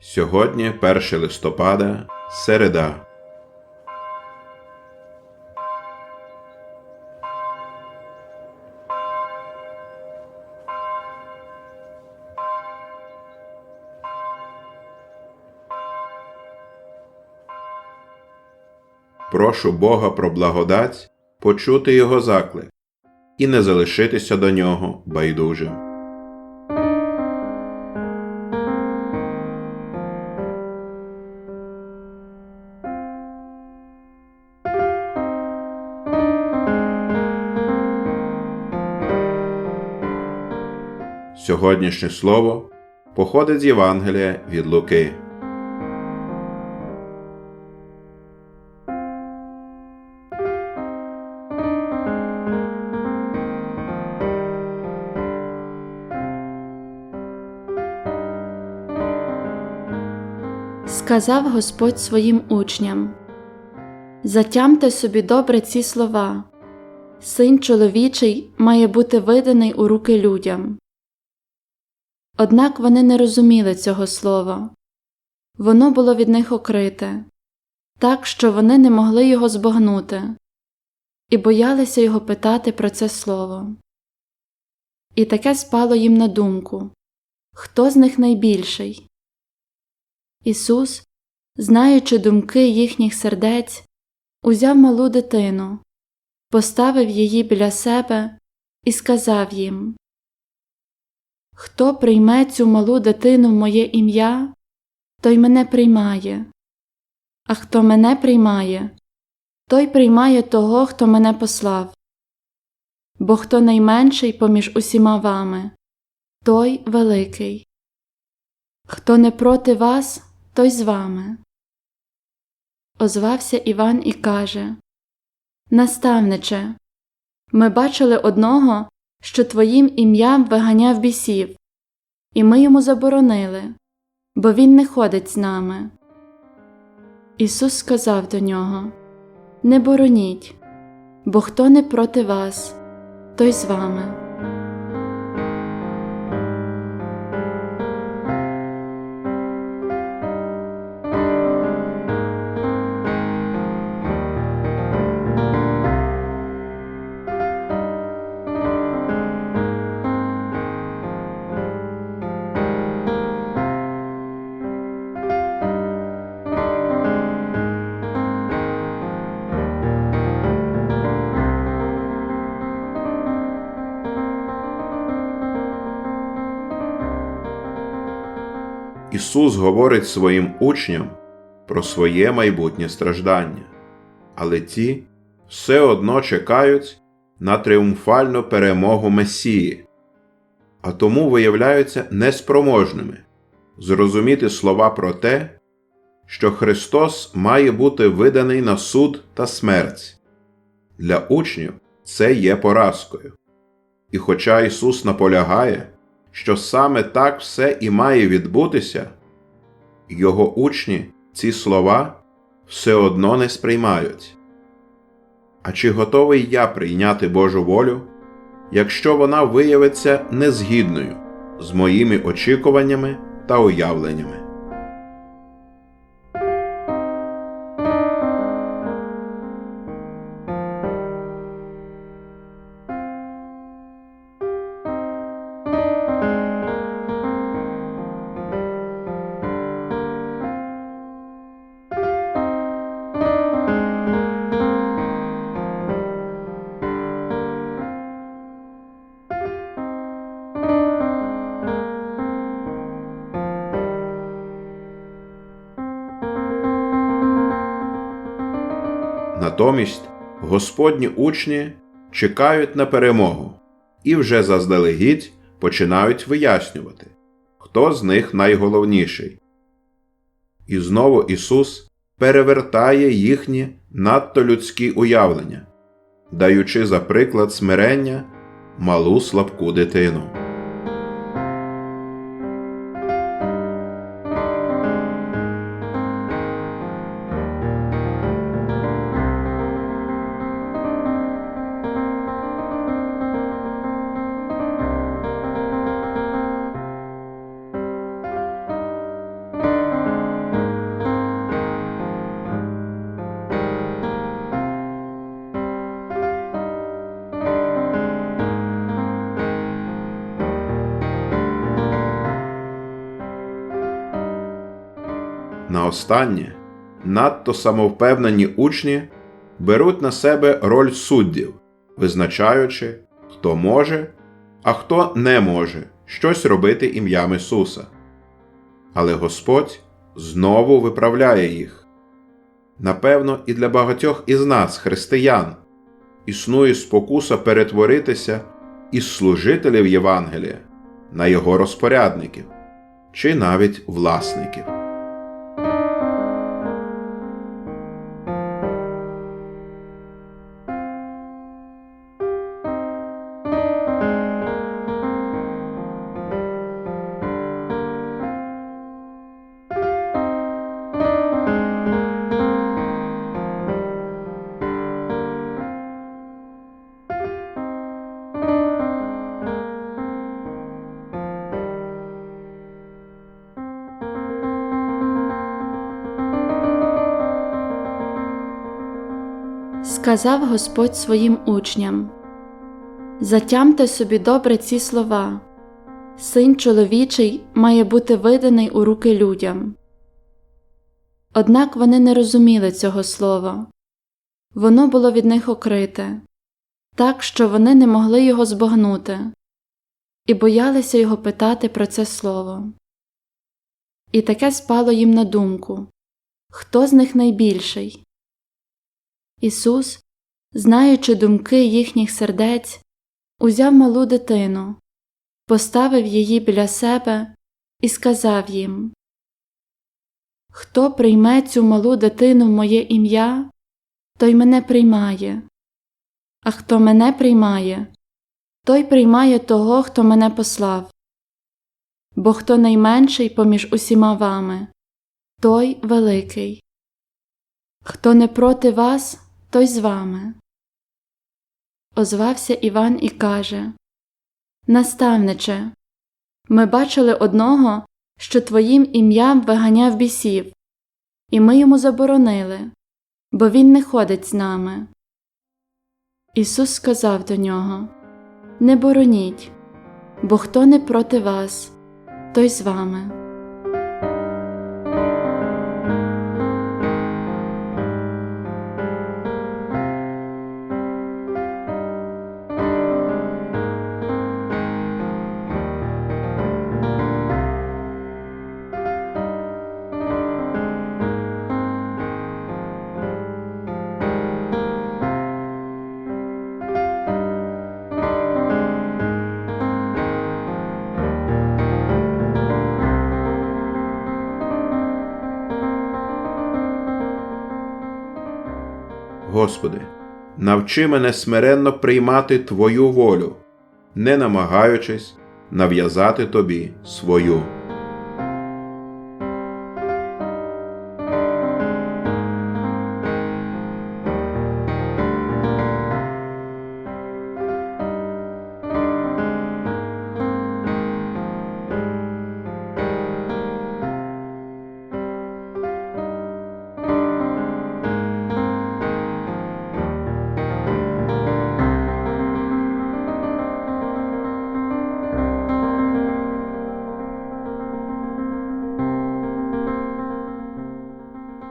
Сьогодні 1 листопада, середа. Прошу Бога про благодать почути Його заклик і не залишитися до нього байдужим. Сьогоднішнє слово походить з Євангелія від Луки. Сказав Господь своїм учням Затямте собі добре ці слова Син чоловічий має бути виданий у руки людям. Однак вони не розуміли цього слова воно було від них окрите, так що вони не могли його збагнути і боялися його питати про це слово. І таке спало їм на думку хто з них найбільший? Ісус, знаючи думки їхніх сердець, узяв малу дитину, поставив її біля себе і сказав їм Хто прийме цю малу дитину в моє ім'я, той мене приймає, а хто мене приймає, той приймає того, хто мене послав. Бо хто найменший поміж усіма вами, той великий. Хто не проти вас, той з вами. Озвався Іван і каже Наставниче, ми бачили одного, що твоїм ім'ям виганяв бісів, і ми йому заборонили, бо він не ходить з нами. Ісус сказав до нього Не бороніть, бо хто не проти вас, той з вами. Ісус говорить своїм учням про своє майбутнє страждання, але ті все одно чекають на тріумфальну перемогу Месії, а тому виявляються неспроможними зрозуміти слова про те, що Христос має бути виданий на суд та смерть. Для учнів це є поразкою. І хоча Ісус наполягає, що саме так все і має відбутися, його учні ці слова все одно не сприймають. А чи готовий я прийняти Божу волю, якщо вона виявиться незгідною з моїми очікуваннями та уявленнями? Натомість Господні учні чекають на перемогу і вже заздалегідь починають вияснювати, хто з них найголовніший. І знову Ісус перевертає їхні надто людські уявлення, даючи за приклад смирення малу слабку дитину. Останнє надто самовпевнені учні беруть на себе роль суддів, визначаючи, хто може, а хто не може щось робити ім'ям Ісуса. Але Господь знову виправляє їх. Напевно, і для багатьох із нас, християн, існує спокуса перетворитися із служителів Євангелія на його розпорядників чи навіть власників. Сказав Господь своїм учням Затямте собі добре ці слова Син чоловічий має бути виданий у руки людям. Однак вони не розуміли цього слова воно було від них окрите, так що вони не могли його збагнути і боялися його питати про це слово. І таке спало їм на думку хто з них найбільший? Ісус, знаючи думки їхніх сердець, узяв малу дитину, поставив її біля себе і сказав їм Хто прийме цю малу дитину в моє ім'я, той мене приймає, а хто мене приймає, той приймає того, хто мене послав. Бо хто найменший поміж усіма вами, той великий. Хто не проти вас, той з вами. Озвався Іван і каже Наставниче, ми бачили одного, що твоїм ім'ям виганяв бісів, і ми йому заборонили, бо він не ходить з нами. Ісус сказав до нього Не бороніть, бо хто не проти вас, той з вами. Господи, навчи мене смиренно приймати Твою волю, не намагаючись нав'язати Тобі свою.